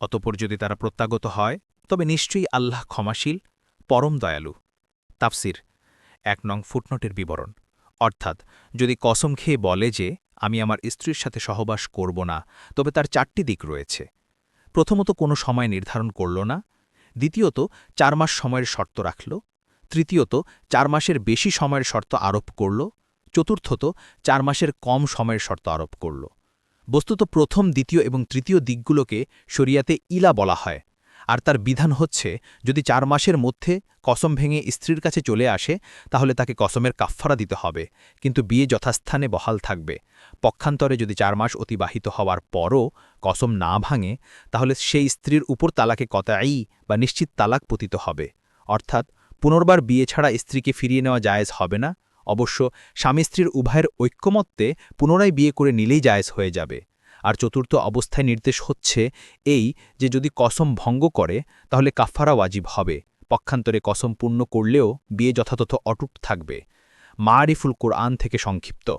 অতপর যদি তারা প্রত্যাগত হয়, তবে নিশ্চয়ই আল্লাহ ক্ষমাশীল, পরম দয়ালু। তাফসির, এক নং ফুটনোটের বিবরণ। অর্থাৎ, যদি কসম খেয়ে বলে যে, আমি আমার স্ত্রীর সাথে সহবাস করব না, তবে তার চারটি দিক রয়েছে। প্রথমত, কোনো সময় নির্ধারণ করল না। দ্বিতীয়ত, চার মাস সময়ের শর্ত রাখল। তৃতীয়ত, চার মাসের বেশি সময়ের শর্ত আরোপ করল। চতুর্থত, চার মাসের কম সময়ের শর্ত আরোপ করল। বস্তুত প্রথম, দ্বিতীয় এবং তৃতীয় দিকগুলোকে শরিয়াতে ইলা বলা হয়। আর তার বিধান হচ্ছে, যদি চার মাসের মধ্যে কসম ভেঙে স্ত্রীর কাছে চলে আসে, তাহলে তাকে কসমের কাফফারা দিতে হবে। কিন্তু বিয়ে যথাস্থানে বহাল থাকবে। পক্ষান্তরে যদি চার মাস অতিবাহিত হওয়ার পরও কসম না ভাঙে, তাহলে সেই স্ত্রীর উপর তালাকে কতাই বা নিশ্চিত তালাক পতিত হবে। অর্থাৎ পুনর্বার বিয়ে ছাড়া স্ত্রীকে ফিরিয়ে নেওয়া জায়েজ হবে না। অবশ্য স্বামী স্ত্রীর উভয়ের ঐক্যমত্যে পুনরায় বিয়ে করে নিলেই জায়েজ হয়ে যাবে। আর চতুর্থ অবস্থায় নির্দেশ হচ্ছে এই যে যদি কসম ভঙ্গ করে, তাহলে কাফারা ওয়াজিব হবে। পক্ষান্তরে কসম পূর্ণ করলেও বিয়ে যথাযথ অটুট থাকবে। মারিফুল কোরআন থেকে সংক্ষিপ্ত।